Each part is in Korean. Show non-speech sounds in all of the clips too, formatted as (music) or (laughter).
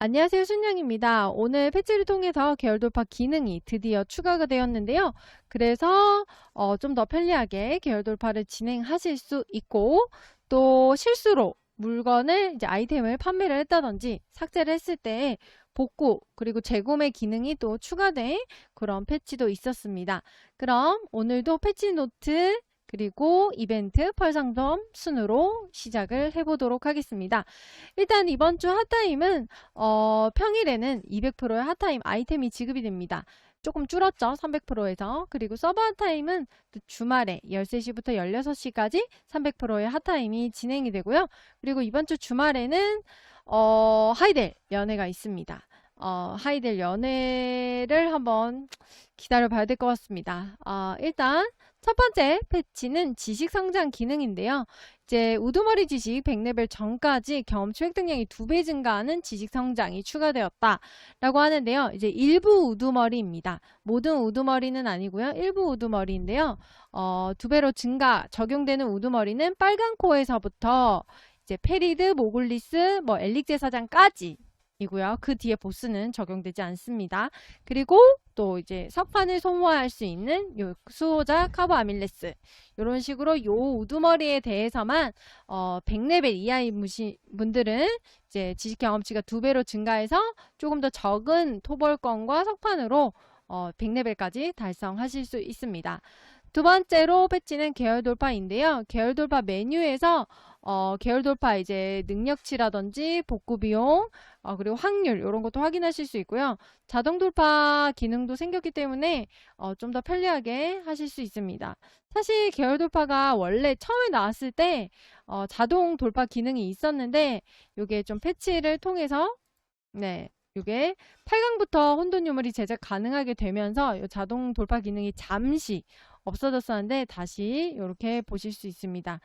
안녕하세요. 순양입니다. 오늘 패치를 통해서 계열 돌파 기능이 드디어 추가가 되었는데요. 그래서 어, 좀 더 편리하게 계열 돌파를 진행하실 수 있고 또 실수로 물건을 이제 아이템을 판매를 했다든지 삭제를 했을 때 복구 그리고 재구매 기능이 또 추가된 그런 패치도 있었습니다. 그럼 오늘도 패치 노트 그리고 이벤트 펄상점 순으로 시작을 해보도록 하겠습니다. 일단 이번 주 핫타임은 어, 평일에는 200%의 핫타임 아이템이 지급이 됩니다. 조금 줄었죠. 300%에서. 그리고 서버 핫타임은 또 주말에 13시부터 16시까지 300%의 핫타임이 진행이 되고요. 그리고 이번 주 주말에는 어, 하이델 연회가 있습니다. 어, 하이델 연회를 한번 기다려 봐야 될 것 같습니다. 어, 일단 첫 번째 패치는 지식 성장 기능인데요. 이제 우두머리 지식 100레벨 전까지 경험치 획득량이 두 배 증가하는 지식 성장이 추가되었다 라고 하는데요. 이제 일부 우두머리입니다. 모든 우두머리는 아니고요. 일부 우두머리인데요. 어, 두 배로 증가 적용되는 우두머리는 빨간 코에서부터 이제 페리드, 모글리스, 뭐 엘릭 제 사장까지 이고요. 그 뒤에 보스는 적용되지 않습니다. 그리고 또 이제 석판을 소모할 수 있는 요 수호자 카보 아밀레스 이런 식으로 요 우두머리에 대해서만 어 100레벨 이하의 무시, 분들은 이제 지식 경험치가 두 배로 증가해서 조금 더 적은 토벌권과 석판으로 어 100레벨까지 달성하실 수 있습니다. 두 번째로 패치는 계열 돌파인데요. 계열 돌파 메뉴에서 어, 계열 돌파 이제 능력치라든지 복구 비용 어, 그리고 확률 이런 것도 확인하실 수 있고요. 자동 돌파 기능도 생겼기 때문에 어, 좀 더 편리하게 하실 수 있습니다. 사실 계열 돌파가 원래 처음에 나왔을 때 어, 자동 돌파 기능이 있었는데 이게 좀 패치를 통해서 네. 이게 8강부터 혼돈 유물이 제작 가능하게 되면서 이 자동 돌파 기능이 잠시 없어졌었는데 다시 이렇게 보실 수 있습니다.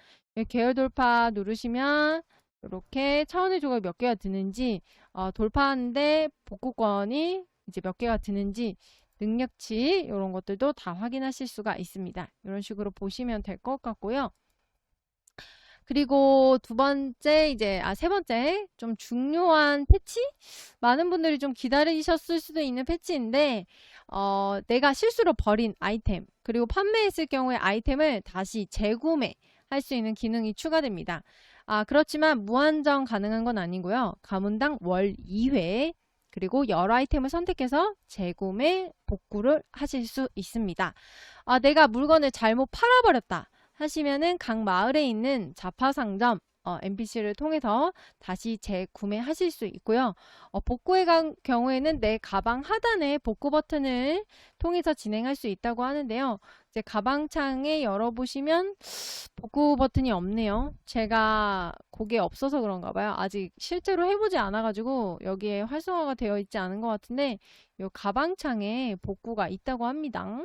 계열 돌파 누르시면 이렇게 차원의 조각 몇 개가 드는지 어, 돌파하는데 복구권이 이제 몇 개가 드는지 능력치 이런 것들도 다 확인하실 수가 있습니다. 이런 식으로 보시면 될 것 같고요. 그리고 두 번째 이제 아 세 번째 좀 중요한 패치 많은 분들이 좀 기다리셨을 수도 있는 패치인데 어, 내가 실수로 버린 아이템 그리고 판매했을 경우에 아이템을 다시 재구매 할수 있는 기능이 추가됩니다. 아 그렇지만 무한정 가능한 건 아니고요. 가문당 월 2회 그리고 여러 아이템을 선택해서 재구매 복구를 하실 수 있습니다. 아 내가 물건을 잘못 팔아버렸다. 하시면은 각 마을에 있는 자파 상점 어, NPC를 통해서 다시 재구매하실 수 있고요. 어, 복구의 가, 경우에는 내 가방 하단에 복구 버튼을 통해서 진행할 수 있다고 하는데요. 이제 가방 창에 열어보시면 복구 버튼이 없네요. 제가 그게 없어서 그런가 봐요. 아직 실제로 해보지 않아가지고 여기에 활성화가 되어 있지 않은 것 같은데 이 가방 창에 복구가 있다고 합니다.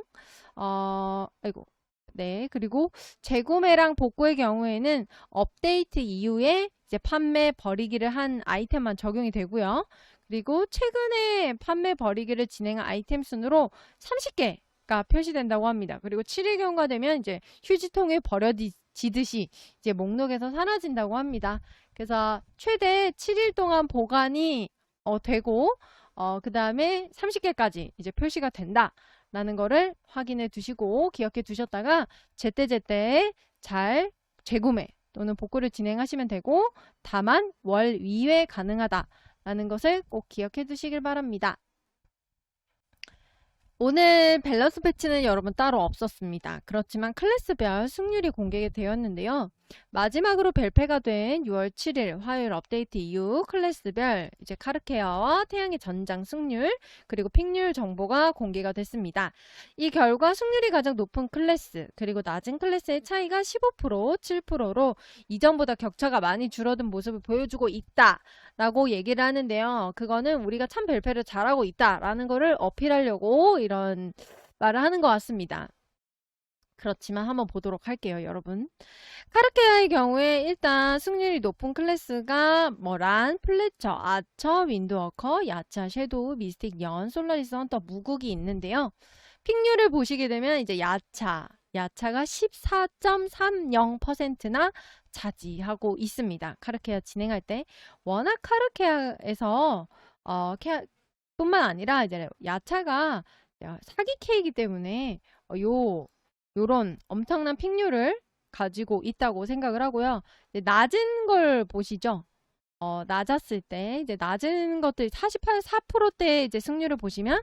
어, 아이고 네, 그리고 재구매랑 복구의 경우에는 업데이트 이후에 이제 판매 버리기를 한 아이템만 적용이 되고요. 그리고 최근에 판매 버리기를 진행한 아이템 순으로 30개 가 표시된다고 합니다. 그리고 7일 경과 되면 이제 휴지통에 버려지듯이 이제 목록에서 사라진다고 합니다. 그래서 최대 7일 동안 보관이 어, 되고 어, 그 다음에 30개까지 이제 표시가 된다. 라는 거를 확인해 두시고 기억해 두셨다가 제때제때 잘 재구매 또는 복구를 진행하시면 되고 다만 월 2회 가능하다 라는 것을 꼭 기억해 두시길 바랍니다. 오늘 밸런스 패치는 여러분 따로 없었습니다. 그렇지만 클래스별 승률이 공개되었는데요. 마지막으로 발표가 된 6월 7일 화요일 업데이트 이후 클래스별 이제 카르케어와 태양의 전장 승률 그리고 픽률 정보가 공개가 됐습니다. 이 결과 승률이 가장 높은 클래스 그리고 낮은 클래스의 차이가 15% 7%로 이전보다 격차가 많이 줄어든 모습을 보여주고 있다 라고 얘기를 하는데요. 그거는 우리가 참 발표를 잘하고 있다라는 거를 어필하려고 이런 말을 하는 것 같습니다. 그렇지만 한번 보도록 할게요, 여러분. 카르케아의 경우에 일단 승률이 높은 클래스가 뭐란, 플래처, 아처, 윈드워커, 야차, 섀도우, 미스틱, 연, 솔라리스, 헌터, 무국이 있는데요. 픽률을 보시게 되면 이제 야차, 야차가 14.30%나 차지하고 있습니다. 카르케아 진행할 때. 워낙 카르케아에서 어, 캐, 뿐만 아니라 이제 야차가 사기캐이기 때문에 어, 요 요런 엄청난 픽률을 가지고 있다고 생각을 하고요. 낮은 걸 보시죠. 어, 낮았을 때 이제 낮은 것들 48, 4%대 이제 승률을 보시면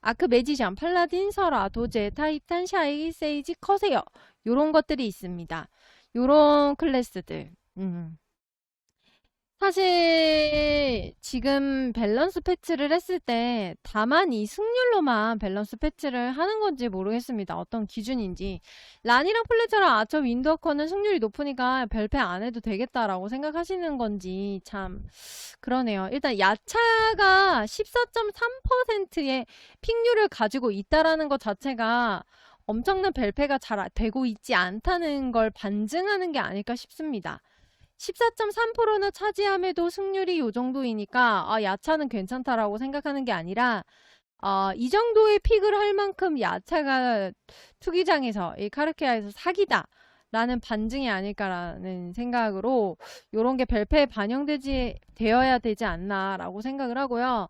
아크 매지션, 팔라딘, 설아, 도제, 타이탄, 샤이, 세이지, 커세어 요런 것들이 있습니다. 요런 클래스들. 음. 사실 지금 밸런스 패치를 했을 때 다만 이 승률로만 밸런스 패치를 하는 건지 모르겠습니다. 어떤 기준인지. 란이랑 플래처랑 아처 윈드워커는 승률이 높으니까 별패 안 해도 되겠다라고 생각하시는 건지 참 그러네요. 일단 야차가 14.3%의 픽률을 가지고 있다라는 것 자체가 엄청난 별패가 잘 되고 있지 않다는 걸 반증하는 게 아닐까 싶습니다. 14.3%나 차지함에도 승률이 요 정도이니까 아, 야차는 괜찮다라고 생각하는 게 아니라 아, 이 정도의 픽을 할 만큼 야차가 투기장에서 이 카르케아에서 사기다. 라는 반증이 아닐까라는 생각으로 요런 게 별패에 반영되지 되어야 되지 않나라고 생각을 하고요.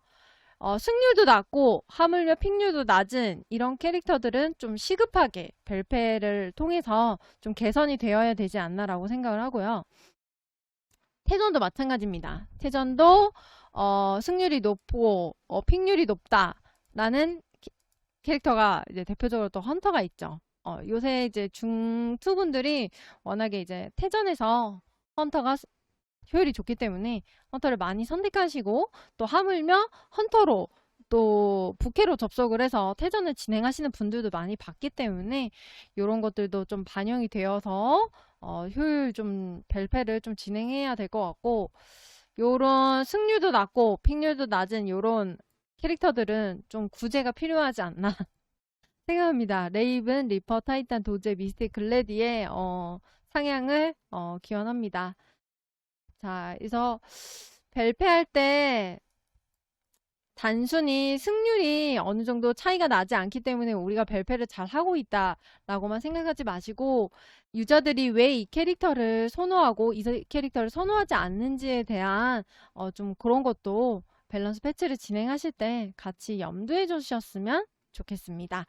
어, 승률도 낮고 하물며 픽률도 낮은 이런 캐릭터들은 좀 시급하게 별패를 통해서 좀 개선이 되어야 되지 않나라고 생각을 하고요. 태전도 마찬가지입니다. 태전도 어, 승률이 높고 어, 픽률이 높다라는 키- 캐릭터가 이제 대표적으로 또 헌터가 있죠. 어, 요새 이제 중투분들이 워낙에 이제 태전에서 헌터가 스- 효율이 좋기 때문에 헌터를 많이 선택하시고 또 하물며 헌터로 또 부캐로 접속을 해서 태전을 진행하시는 분들도 많이 봤기 때문에 이런 것들도 좀 반영이 되어서 어, 효율 좀 별패를 좀 진행해야 될 것 같고 요런 승률도 낮고 픽률도 낮은 요런 캐릭터들은 좀 구제가 필요하지 않나 (laughs) 생각합니다. 레이븐, 리퍼, 타이탄, 도제, 미스틱, 글래디의 어, 상향을 어, 기원합니다. 자, 그래서 별패할 때 단순히 승률이 어느 정도 차이가 나지 않기 때문에 우리가 별패를 잘 하고 있다라고만 생각하지 마시고 유저들이 왜 이 캐릭터를 선호하고 이 캐릭터를 선호하지 않는지에 대한 어, 좀 그런 것도 밸런스 패치를 진행하실 때 같이 염두해 주셨으면 좋겠습니다.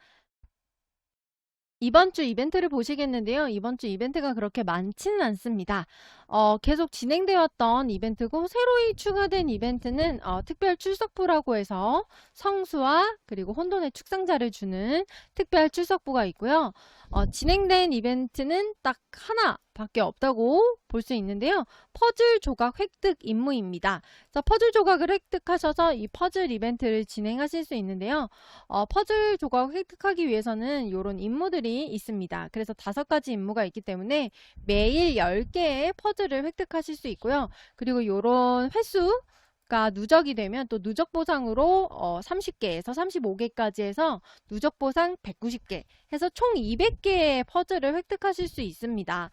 이번 주 이벤트를 보시겠는데요. 이번 주 이벤트가 그렇게 많지는 않습니다. 어, 계속 진행되었던 이벤트고 새로이 추가된 이벤트는 어, 특별 출석부라고 해서 성수와 그리고 혼돈의 축상자를 주는 특별 출석부가 있고요. 어, 진행된 이벤트는 딱 하나 밖에 없다고 볼 수 있는데요. 퍼즐 조각 획득 임무입니다. 그래서 퍼즐 조각을 획득하셔서 이 퍼즐 이벤트를 진행하실 수 있는데요. 어, 퍼즐 조각 획득하기 위해서는 이런 임무들이 있습니다. 그래서 다섯 가지 임무가 있기 때문에 매일 10개의 퍼즐을 획득하실 수 있고요. 그리고 이런 횟수 가 누적이 되면 또 누적 보상으로 어 30개에서 35개까지 해서 누적 보상 190개 해서 총 200개의 퍼즐을 획득하실 수 있습니다.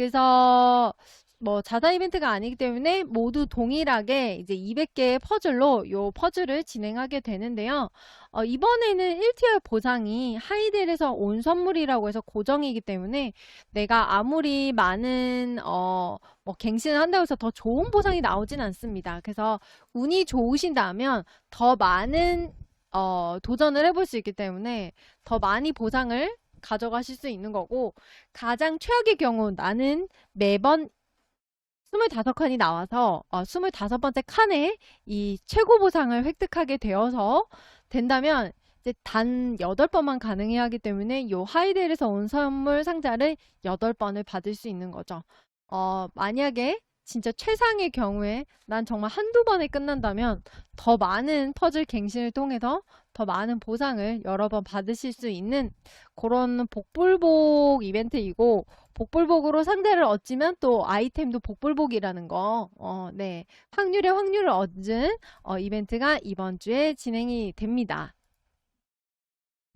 그래서 뭐 자다 이벤트가 아니기 때문에 모두 동일하게 이제 200개의 퍼즐로 요 퍼즐을 진행하게 되는데요. 어, 이번에는 1티어 보상이 하이델에서 온 선물이라고 해서 고정이기 때문에 내가 아무리 많은 어, 뭐 갱신을 한다고 해서 더 좋은 보상이 나오진 않습니다. 그래서 운이 좋으신다면 더 많은 어, 도전을 해볼 수 있기 때문에 더 많이 보상을 가져가실 수 있는 거고 가장 최악의 경우 나는 매번 25칸이 나와서 어, 25번째 칸에 이 최고 보상을 획득하게 되어서 된다면 이제 단 8번만 가능해야 하기 때문에 요 하이델에서 온 선물 상자를 8번을 받을 수 있는 거죠. 어, 만약에 진짜 최상의 경우에 난 정말 한두 번에 끝난다면 더 많은 퍼즐 갱신을 통해서 더 많은 보상을 여러 번 받으실 수 있는 그런 복불복 이벤트이고 복불복으로 상자를 얻지만 또 아이템도 복불복이라는 거, 어, 네. 확률에 확률을 얻은 어, 이벤트가 이번 주에 진행이 됩니다.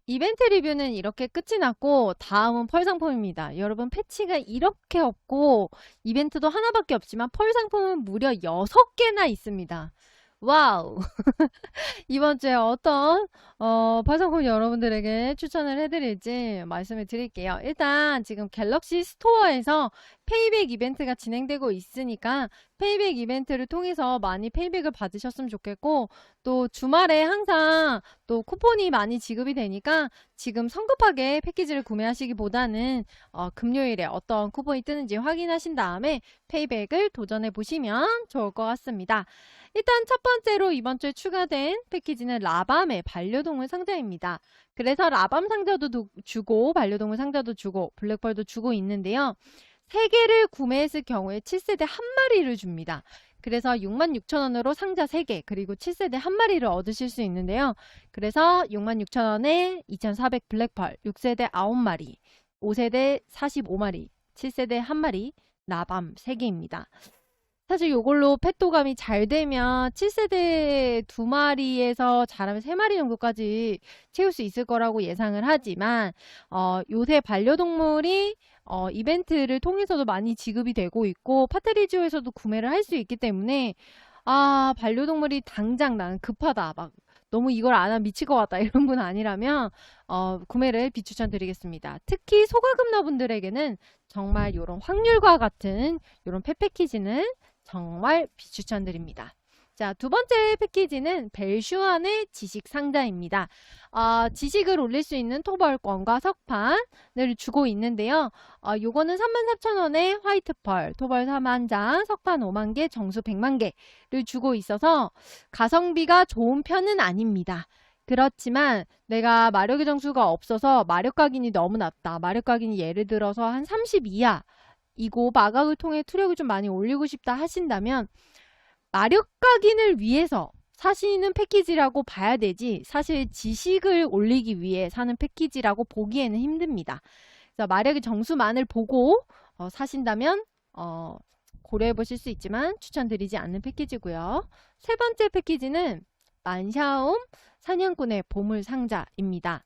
이벤트 리뷰는 이렇게 끝이 났고 다음은 펄 상품입니다. 여러분 패치가 이렇게 없고 이벤트도 하나밖에 없지만 펄 상품은 무려 6개나 있습니다. 와우! (laughs) 이번 주에 어떤 어, 펄 상품 여러분들에게 추천을 해드릴지 말씀을 드릴게요. 일단 지금 갤럭시 스토어에서 페이백 이벤트가 진행되고 있으니까 페이백 이벤트를 통해서 많이 페이백을 받으셨으면 좋겠고 또 주말에 항상 또 쿠폰이 많이 지급이 되니까 지금 성급하게 패키지를 구매하시기보다는 어, 금요일에 어떤 쿠폰이 뜨는지 확인하신 다음에 페이백을 도전해 보시면 좋을 것 같습니다. 일단 첫 번째로 이번 주에 추가된 패키지는 라밤의 반려동물 상자입니다. 그래서 라밤 상자도 도- 주고 반려동물 상자도 주고 블랙펄도 주고 있는데요. 세 개를 구매했을 경우에 7세대 한 마리를 줍니다. 그래서 66,000원으로 상자 3개 그리고 7세대 한 마리를 얻으실 수 있는데요. 그래서 66,000원에 2,400 블랙펄 6세대 9마리 5세대 45마리 7세대 한 마리 라밤 3개입니다. 사실 요걸로 펫도감이 잘 되면 7세대 두 마리에서 잘하면 세 마리 정도까지 채울 수 있을 거라고 예상을 하지만 어, 요새 반려동물이 어, 이벤트를 통해서도 많이 지급이 되고 있고 파트리지오에서도 구매를 할 수 있기 때문에 아 반려동물이 당장 나는 급하다 막 너무 이걸 안 하면 미칠 것 같다 (laughs) 이런 분 아니라면 어, 구매를 비추천드리겠습니다. 특히 소가금러분들에게는 정말 이런 확률과 같은 이런 펫 패키지는 정말 비추천드립니다. 자, 두 번째 패키지는 벨슈안의 지식 상자입니다. 어, 지식을 올릴 수 있는 토벌권과 석판을 주고 있는데요. 어, 요거는 34,000원에 화이트 펄, 토벌 4만 장, 석판 5만 개, 정수 100만 개를 주고 있어서 가성비가 좋은 편은 아닙니다. 그렇지만 내가 마력의 정수가 없어서 마력 각인이 너무 낮다. 마력 각인이 예를 들어서 한 30 이하 이고 마각을 통해 투력을 좀 많이 올리고 싶다 하신다면 마력 각인을 위해서 사시는 패키지라고 봐야 되지 사실 지식을 올리기 위해 사는 패키지라고 보기에는 힘듭니다. 그래서 마력의 정수만을 보고 어, 사신다면 어, 고려해 보실 수 있지만 추천드리지 않는 패키지고요. 세 번째 패키지는 만샤움 사냥꾼의 보물 상자입니다.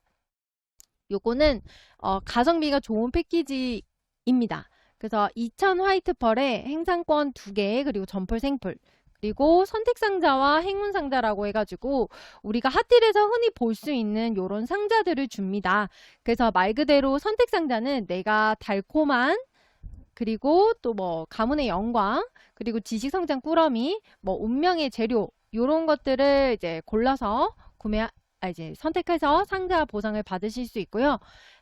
요거는 어, 가성비가 좋은 패키지입니다. 그래서 2000 화이트 펄에 행상권 2개 그리고 점풀 생풀 그리고 선택 상자와 행운 상자라고 해가지고 우리가 핫딜에서 흔히 볼 수 있는 요런 상자들을 줍니다. 그래서 말 그대로 선택 상자는 내가 달콤한 그리고 또 뭐 가문의 영광 그리고 지식 성장 꾸러미 뭐 운명의 재료 요런 것들을 이제 골라서 구매 아 이제 선택해서 상자 보상을 받으실 수 있고요.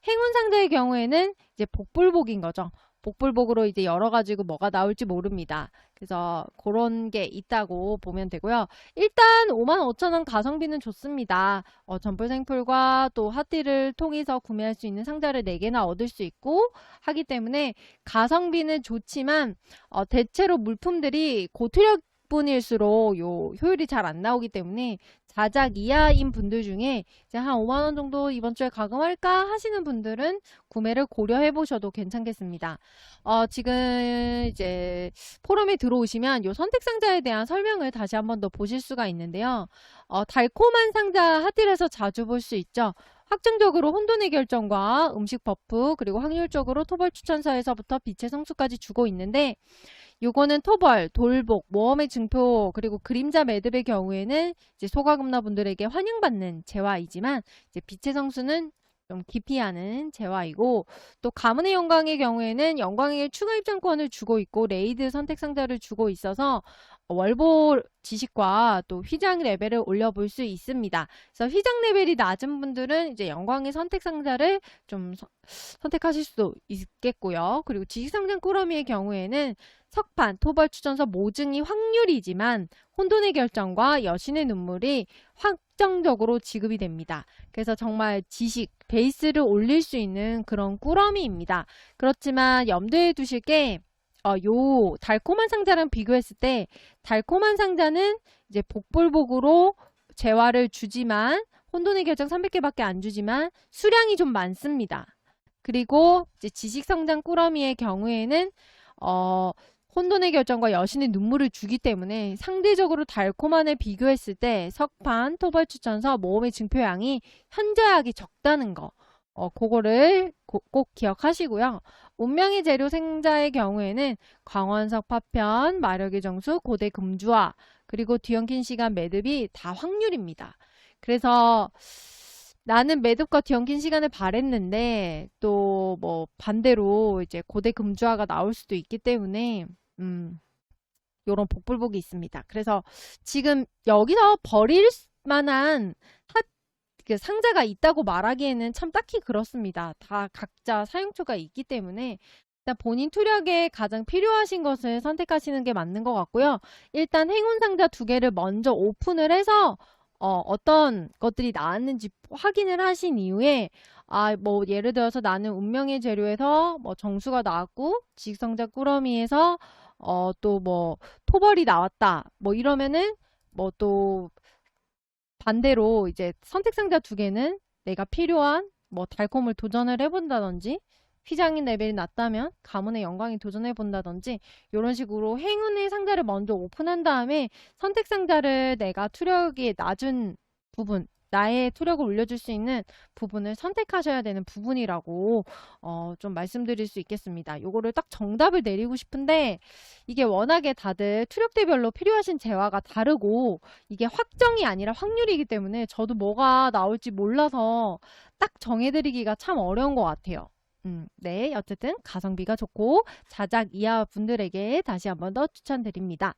행운 상자의 경우에는 이제 복불복인 거죠. 복불복으로 이제 열어가지고 뭐가 나올지 모릅니다. 그래서 그런 게 있다고 보면 되고요. 일단 55,000원 가성비는 좋습니다. 어, 점플생풀과 또 핫딜을 통해서 구매할 수 있는 상자를 4개나 얻을 수 있고 하기 때문에 가성비는 좋지만 어, 대체로 물품들이 고투력 분일수록 요 효율이 잘 안 나오기 때문에 자작 이하인 분들 중에 이제 한 5만 원 정도 이번 주에 가금할까 하시는 분들은 구매를 고려해 보셔도 괜찮겠습니다. 어, 지금 이제 포럼에 들어오시면 요 선택 상자에 대한 설명을 다시 한 번 더 보실 수가 있는데요. 어, 달콤한 상자 핫딜에서 자주 볼 수 있죠. 확정적으로 혼돈의 결정과 음식 버프 그리고 확률적으로 토벌 추천서에서부터 빛의 성수까지 주고 있는데 요거는 토벌, 돌복, 모험의 증표, 그리고 그림자 매듭의 경우에는 이제 소가금러 분들에게 환영받는 재화이지만 이제 빛의 성수는 좀 기피하는 재화이고 또 가문의 영광의 경우에는 영광에게 추가 입장권을 주고 있고 레이드 선택 상자를 주고 있어서 월보 지식과 또 휘장 레벨을 올려볼 수 있습니다. 그래서 휘장 레벨이 낮은 분들은 이제 영광의 선택 상자를 좀 서- 선택하실 수도 있겠고요. 그리고 지식 상장 꾸러미의 경우에는 석판, 토벌 추천서 모증이 확률이지만 혼돈의 결정과 여신의 눈물이 확정적으로 지급이 됩니다. 그래서 정말 지식, 베이스를 올릴 수 있는 그런 꾸러미입니다. 그렇지만 염두에 두실 게 어, 요 달콤한 상자랑 비교했을 때 달콤한 상자는 이제 복불복으로 재화를 주지만 혼돈의 결정 300개밖에 안 주지만 수량이 좀 많습니다. 그리고 이제 지식 성장 꾸러미의 경우에는 어, 혼돈의 결정과 여신의 눈물을 주기 때문에 상대적으로 달콤한에 비교했을 때 석판, 토벌 추천서, 모험의 증표량이 현저하게 적다는 거. 어, 그거를 고- 꼭 기억하시고요. 운명의 재료 생자의 경우에는 광원석 파편, 마력의 정수, 고대 금주화, 그리고 뒤엉킨 시간 매듭이 다 확률입니다. 그래서 나는 매듭과 뒤엉킨 시간을 바랬는데 또 뭐 반대로 이제 고대 금주화가 나올 수도 있기 때문에 음, 요런 복불복이 있습니다. 그래서 지금 여기서 버릴 만한 하, 그 상자가 있다고 말하기에는 참 딱히 그렇습니다. 다 각자 사용처가 있기 때문에 일단 본인 투력에 가장 필요하신 것을 선택하시는 게 맞는 것 같고요. 일단 행운 상자 두 개를 먼저 오픈을 해서 어, 어떤 것들이 나왔는지 확인을 하신 이후에 아, 뭐 예를 들어서 나는 운명의 재료에서 뭐 정수가 나왔고 직성자 꾸러미에서 어, 또 뭐 토벌이 나왔다. 뭐 이러면은 뭐 또 반대로 이제 선택 상자 두 개는 내가 필요한 뭐 달콤을 도전을 해본다든지 휘장인 레벨이 낮다면 가문의 영광이 도전해 본다든지 이런 식으로 행운의 상자를 먼저 오픈한 다음에 선택 상자를 내가 투력이 낮은 부분 나의 투력을 올려줄 수 있는 부분을 선택하셔야 되는 부분이라고 어, 좀 말씀드릴 수 있겠습니다. 요거를 딱 정답을 내리고 싶은데 이게 워낙에 다들 투력대별로 필요하신 재화가 다르고 이게 확정이 아니라 확률이기 때문에 저도 뭐가 나올지 몰라서 딱 정해드리기가 참 어려운 것 같아요. 음, 네, 어쨌든 가성비가 좋고 자작 이하 분들에게 다시 한번 더 추천드립니다.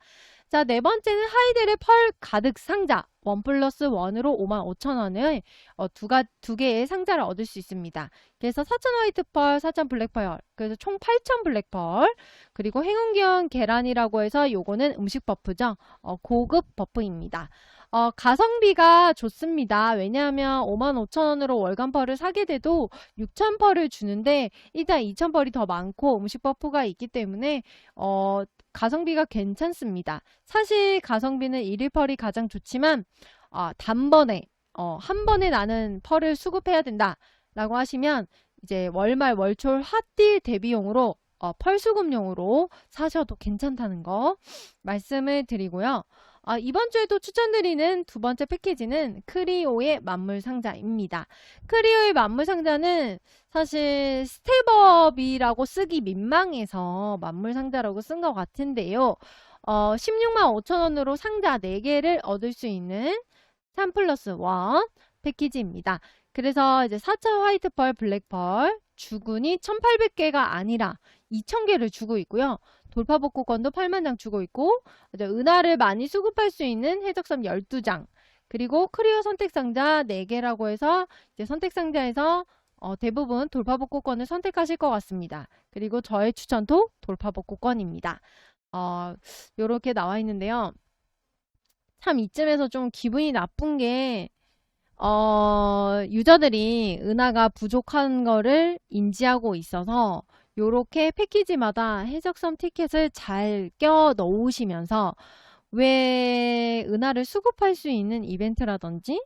자, 네 번째는 하이델의 펄 가득 상자. 원 플러스 원으로 55,000원을 어, 두, 가, 두 개의 상자를 얻을 수 있습니다. 그래서 4,000 화이트 펄, 4,000 블랙 펄, 그래서 총8,000 블랙 펄, 그리고 행운기원 계란이라고 해서 요거는 음식 버프죠. 어, 고급 버프입니다. 어, 가성비가 좋습니다. 왜냐하면 55,000원으로 월간 펄을 사게 돼도 6,000 펄을 주는데 일단 2,000 펄이 더 많고 음식 버프가 있기 때문에 어, 가성비가 괜찮습니다. 사실 가성비는 1일 펄이 가장 좋지만 어, 단번에 어, 한 번에 나는 펄을 수급해야 된다 라고 하시면 이제 월말 월초 핫딜 대비용으로 어, 펄 수급용으로 사셔도 괜찮다는 거 말씀을 드리고요. 아, 이번 주에도 추천드리는 두 번째 패키지는 크리오의 만물 상자입니다. 크리오의 만물 상자는 사실 스텝업이라고 쓰기 민망해서 만물 상자라고 쓴 것 같은데요. 어, 16만 5천원으로 상자 4개를 얻을 수 있는 3 플러스 1 패키지입니다. 그래서 이제 4천 화이트 펄, 블랙 펄, 주군이 1800개가 아니라 2000개를 주고 있고요. 돌파 복구권도 8만 장 주고 있고 은하를 많이 수급할 수 있는 해적섬 12장 그리고 크리어 선택 상자 4개라고 해서 이제 선택 상자에서 어, 대부분 돌파 복구권을 선택하실 것 같습니다. 그리고 저의 추천도 돌파 복구권입니다. 어, 나와 있는데요. 참 이쯤에서 좀 기분이 나쁜 게 어, 유저들이 은하가 부족한 거를 인지하고 있어서 요렇게 패키지마다 해적섬 티켓을 잘 껴 넣으시면서 왜 은하를 수급할 수 있는 이벤트라든지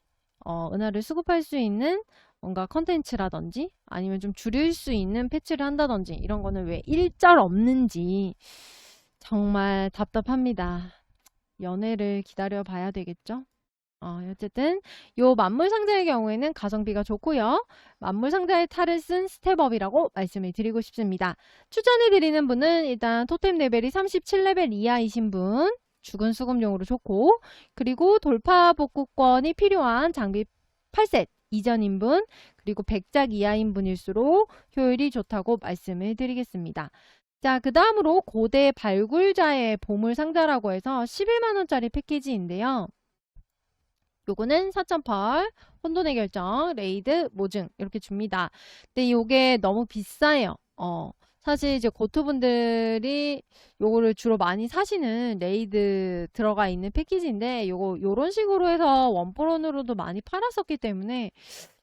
어, 은하를 수급할 수 있는 뭔가 컨텐츠라든지 아니면 좀 줄일 수 있는 패치를 한다든지 이런 거는 왜 일절 없는지 정말 답답합니다. 연애를 기다려 봐야 되겠죠? 어, 어쨌든 요 만물 상자의 경우에는 가성비가 좋고요. 만물 상자의 탈을 쓴 스텝업이라고 말씀을 드리고 싶습니다. 추천해 드리는 분은 일단 토템 레벨이 37레벨 이하이신 분 죽은 수급용으로 좋고 그리고 돌파 복구권이 필요한 장비 8셋 이전인 분 그리고 100작 이하인 분일수록 효율이 좋다고 말씀을 드리겠습니다. 자, 그 다음으로 고대 발굴자의 보물 상자라고 해서 11만원짜리 패키지인데요. 요거는 4,008 혼돈의 결정, 레이드, 모증 이렇게 줍니다. 근데 요게 너무 비싸요. 어, 사실 이제 고투분들이 요거를 주로 많이 사시는 레이드 들어가 있는 패키지인데 요거 요런 식으로 해서 원포론으로도 많이 팔았었기 때문에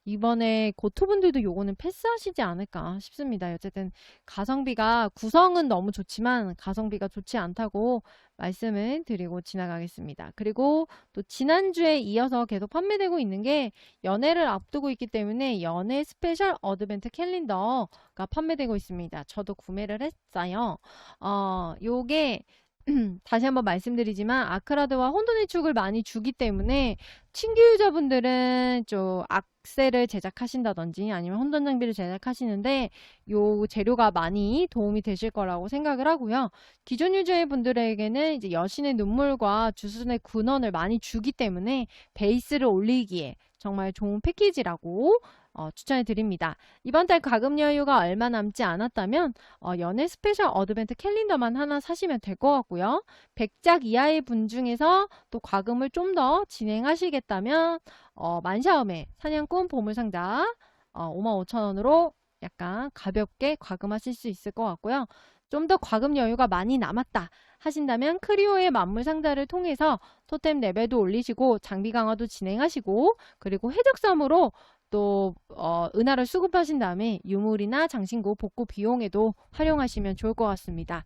이번에 고투분들도 요거는 패스하시지 않을까 싶습니다. 어쨌든 가성비가 구성은 너무 좋지만 가성비가 좋지 않다고 말씀을 드리고 지나가겠습니다. 그리고 또 지난주에 이어서 계속 판매되고 있는 게 연애를 앞두고 있기 때문에 연애 스페셜 어드벤트 캘린더가 판매되고 있습니다. 저도 구매를 했어요. 어, 요게 (clears throat) 다시 한번 말씀드리지만 아크라드와 혼돈의 축을 많이 주기 때문에 신규 유저분들은 좀 악세를 제작하신다든지 아니면 혼돈 장비를 제작하시는데 요 재료가 많이 도움이 되실 거라고 생각을 하고요. 기존 유저의 분들에게는 이제 여신의 눈물과 주순의 근원을 많이 주기 때문에 베이스를 올리기에 정말 좋은 패키지라고 어, 추천해 드립니다. 이번 달 과금 여유가 얼마 남지 않았다면 어, 연애 스페셜 어드벤트 캘린더만 하나 사시면 될 것 같고요. 100작 이하의 분 중에서 또 과금을 좀 더 진행하시겠다면 어, 만샤움의 사냥꾼 보물상자 어, 55,000원으로 약간 가볍게 과금하실 수 있을 것 같고요. 좀 더 과금 여유가 많이 남았다 하신다면 크리오의 만물 상자를 통해서 토템 레벨도 올리시고 장비 강화도 진행하시고 그리고 해적섬으로 또 어, 은하를 수급하신 다음에 유물이나 장신구 복구 비용에도 활용하시면 좋을 것 같습니다.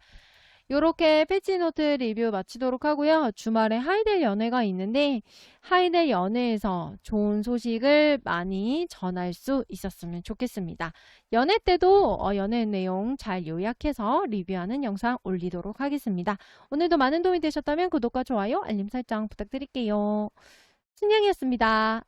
이렇게 패치노트 리뷰 마치도록 하고요. 주말에 하이델 연회가 있는데 하이델 연회에서 좋은 소식을 많이 전할 수 있었으면 좋겠습니다. 연회 때도 어, 연회 내용 잘 요약해서 리뷰하는 영상 올리도록 하겠습니다. 오늘도 많은 도움이 되셨다면 구독과 좋아요, 알림 설정 부탁드릴게요. 신양이었습니다.